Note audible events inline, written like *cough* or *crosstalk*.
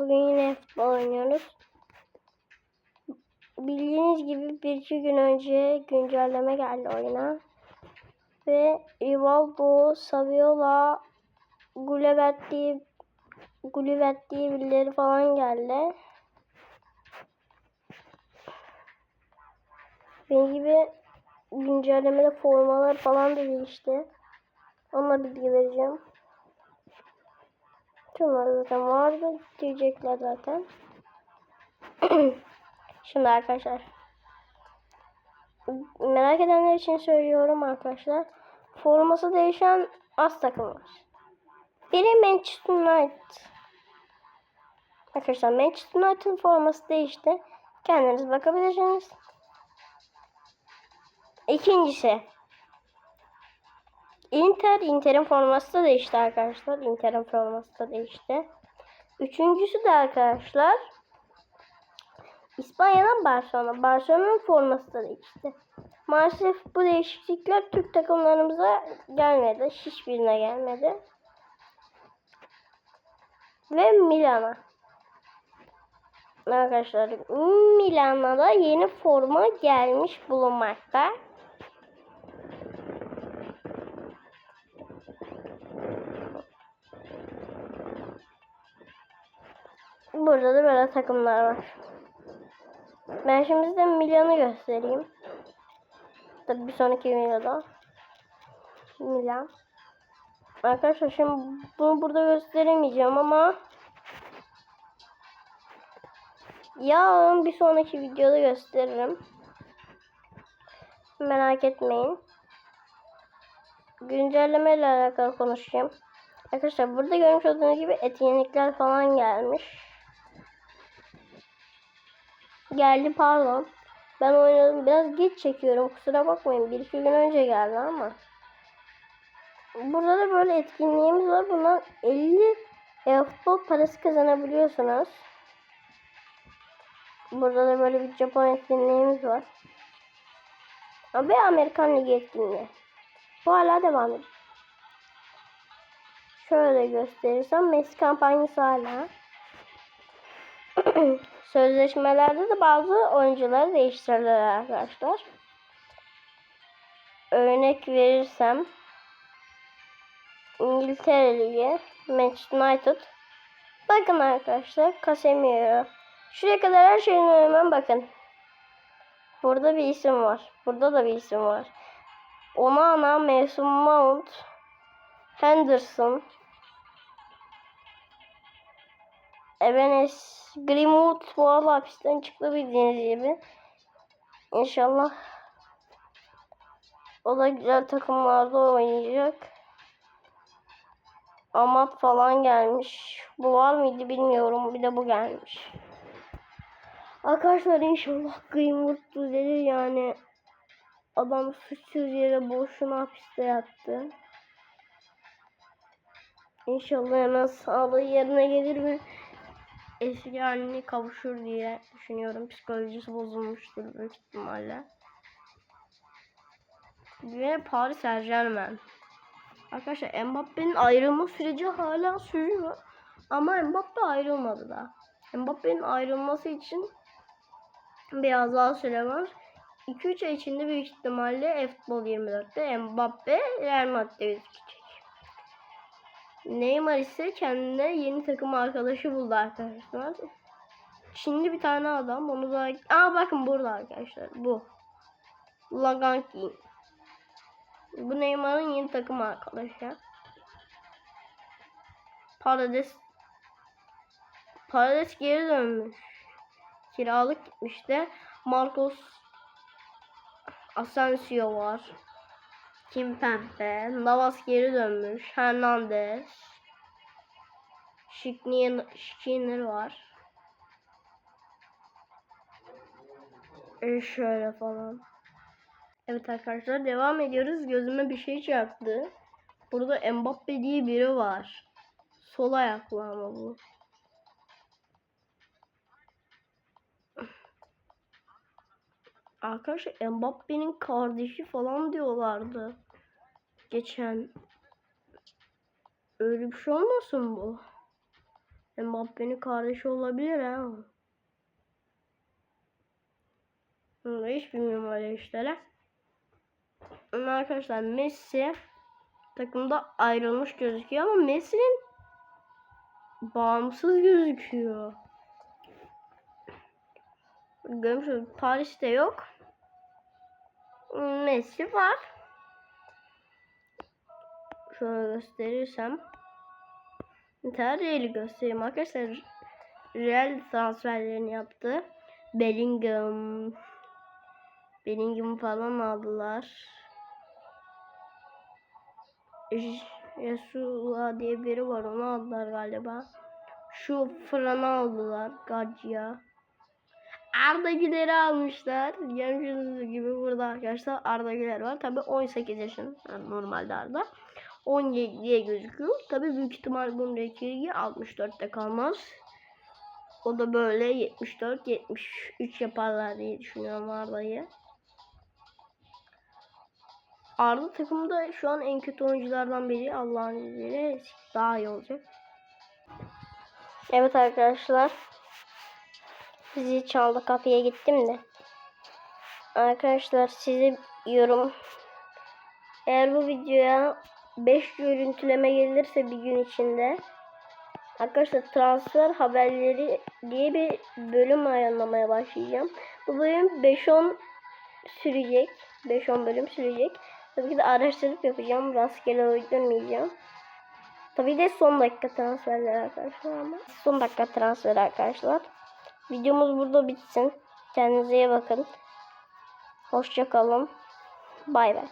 Bugün yine futbol oynuyoruz. Bildiğiniz gibi bir iki gün önce güncelleme geldi oyuna. Ve Rivaldo, Saviola, Gulliver diye Gulliver diye birileri falan geldi. Benim gibi güncellemede formalar falan da değişti. Onunla bilgi vereceğim. Şunlar zaten vardı diyecekler zaten. *clears throat* Şimdi arkadaşlar. Merak edenler için söylüyorum arkadaşlar. Forması değişen az takım var. Biri Manchester United. Arkadaşlar Manchester United'ın forması değişti. Kendiniz bakabilirsiniz. İkincisi. Inter, Inter'in forması da değişti arkadaşlar. Inter'in forması da değişti. Üçüncüsü de arkadaşlar. İspanya'dan Barcelona. Barcelona'nın forması da değişti. Maalesef bu değişiklikler Türk takımlarımıza gelmedi. Hiçbirine gelmedi. Ve Milan'a. Arkadaşlar Milan'a da yeni forma gelmiş bulunmakta. Burada da böyle takımlar var. Ben şimdi size Milan'ı göstereyim. Tabii bir sonraki videoda. Milan. Arkadaşlar şimdi bunu burada gösteremeyeceğim ama yarın bir sonraki videoda gösteririm. Merak etmeyin. Güncelleme ile alakalı konuşayım. Arkadaşlar burada görmüş olduğunuz gibi etkinlikler falan gelmiş. Geldi pardon. Ben oynadım biraz geç çekiyorum kusura bakmayın. Bir iki gün önce geldi ama. Burada da böyle etkinliğimiz var. Bundan 50 e, futbol parası kazanabiliyorsunuz. Burada da böyle bir Japon etkinliğimiz var. Ve Amerikan Ligi etkinliği. Bu hala devam ediyor. Şöyle gösterirsem Messi kampanyası hala. *clears throat* Sözleşmelerde de bazı oyuncuları değiştirirler arkadaşlar. Örnek verirsem İngiltere Ligi Manchester United Bakın arkadaşlar Casemiro Şuraya kadar her şeyin hemen bakın. Burada bir isim var. Burada da bir isim var. Onana, Mason Mount, Henderson, Ebenes, Greenwood bu arada hapisten çıktı bildiğiniz gibi. İnşallah o da güzel takımlarda oynayacak. Amat falan gelmiş. Bu var mıydı bilmiyorum. Bir de bu gelmiş. Arkadaşlar inşallah Greenwood düzelir yani. Adam suçsuz yere boşuna hapiste yattı. İnşallah hemen sağlığı yerine gelir ve eski haline kavuşur diye düşünüyorum. Psikolojisi bozulmuştur büyük ihtimalle. Ve Paris Saint Germain. Arkadaşlar Mbappe'nin ayrılma süreci hala sürüyor. Ama Mbappe ayrılmadı da. Mbappe'nin ayrılması için biraz daha süre var. 2-3 ay içinde büyük ihtimalle Futbol 24'te Mbappe Real Madrid'de gözükecek. Neymar ise kendine yeni takım arkadaşı buldu arkadaşlar. Çinli bir tane adam. Onu da... Aa bakın burada arkadaşlar. Bu. Laganki. Bu Neymar'ın yeni takım arkadaşı. Parades Parades geri dönmüş. Kiralık gitmişti. Marcos Asensio var. Kim Pembe. Navas geri dönmüş. Hernandez. Skinner var. E şöyle falan. Evet arkadaşlar devam ediyoruz. Gözüme bir şey çarptı. Burada Mbappe diye biri var. Sol ayaklı ama bu. Arkadaşlar Mbappe'nin kardeşi falan diyorlardı. Geçen. Öyle bir şey olmasın bu? Mbappe'nin kardeşi olabilir ha. Bunu hiç bilmiyorum öyle işlere. Ama arkadaşlar Messi takımda ayrılmış gözüküyor ama Messi'nin bağımsız gözüküyor. Görmüşsünüz Paris'te yok. Messi var. Şöyle gösterirsem. Tercihli göstereyim arkadaşlar. Real transferlerini yaptı. Bellingham. Bellingham falan aldılar. Yesua diye biri var onu aldılar galiba. Şu Fırını aldılar. Gaccia. Arda Güler'i almışlar. Görmüşsünüz gibi burada arkadaşlar Arda Güler var. Tabi 18 yaşında yani normalde Arda. 17 diye gözüküyor. Tabi büyük ihtimal bunun ratingi 64'te kalmaz. O da böyle 74-73 yaparlar diye düşünüyorum Arda'yı. Arda takımda şu an en kötü oyunculardan biri. Allah'ın izniyle daha iyi olacak. Evet arkadaşlar. Bizi çaldı kapıya gittim de. Arkadaşlar size yorum eğer bu videoya 5 görüntüleme gelirse bir gün içinde Arkadaşlar transfer haberleri diye bir bölüm ayarlamaya başlayacağım. Bu bölüm 5-10 sürecek. 5-10 bölüm sürecek. Tabii ki de araştırıp yapacağım. Rastgele uydurmayacağım. Tabii de son dakika transferler arkadaşlar ama. Son dakika transfer arkadaşlar. Videomuz burada bitsin. Kendinize iyi bakın. Hoşça kalın. Bay bay.